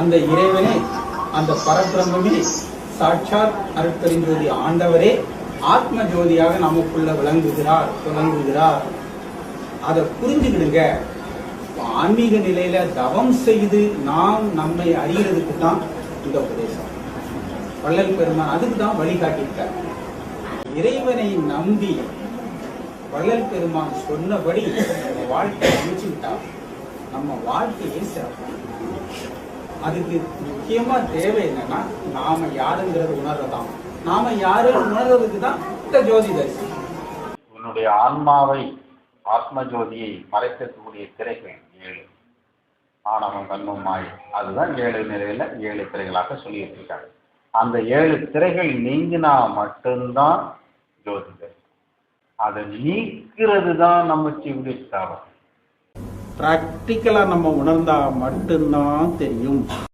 அந்த இறைவனே அந்த பரபிரமே சாட்சாத் அருட்பெருஞ்சோதி ஆண்டவரே ஆத்ம ஜோதியாக நமக்குள்ள விளங்குகிறார் விளங்குகிறார். அதை புரிஞ்சுக்கிடுங்க. ஆன்மீக நிலையில தவம் செய்து நாம் நம்மை அறியறதுக்கு தான் இந்த உபதேசம். வள்ளல் பெருமான் அதுக்கு தான் வழிகாட்டியிருக்கார். இறைவனை நம்பி வள்ளல் பெருமான் சொன்னபடி நம்ம வாழ்க்கையை அமைச்சுக்கிட்டா நம்ம வாழ்க்கையே சிறப்பு அதுக்கு முக்கியமா தேவை என்னன்னா நாம யாருங்கிறது உணர்றதான் நாம யாருன்னு உணர்றதுக்கு தான் இந்த ஜோதி தரிசனம் உன்னுடைய ஆன்மாவை ஆத்ம ஜோதியை மறைக்கக்கூடிய திரைகள் ஏழு. ஆணவம் கண்மம் மாய். அதுதான் ஏழு நிலையில ஏழு திரைகளாக சொல்லி வச்சிருக்காங்க அந்த ஏழு திரைகள் நீங்கினா மட்டும்தான் ஜோதிடர் அதை நீக்கிறது தான் நம்ம சிவுடைய ப்ராக்டிக்கலாக நம்ம உணர்ந்தா மட்டும்தான் தெரியும்.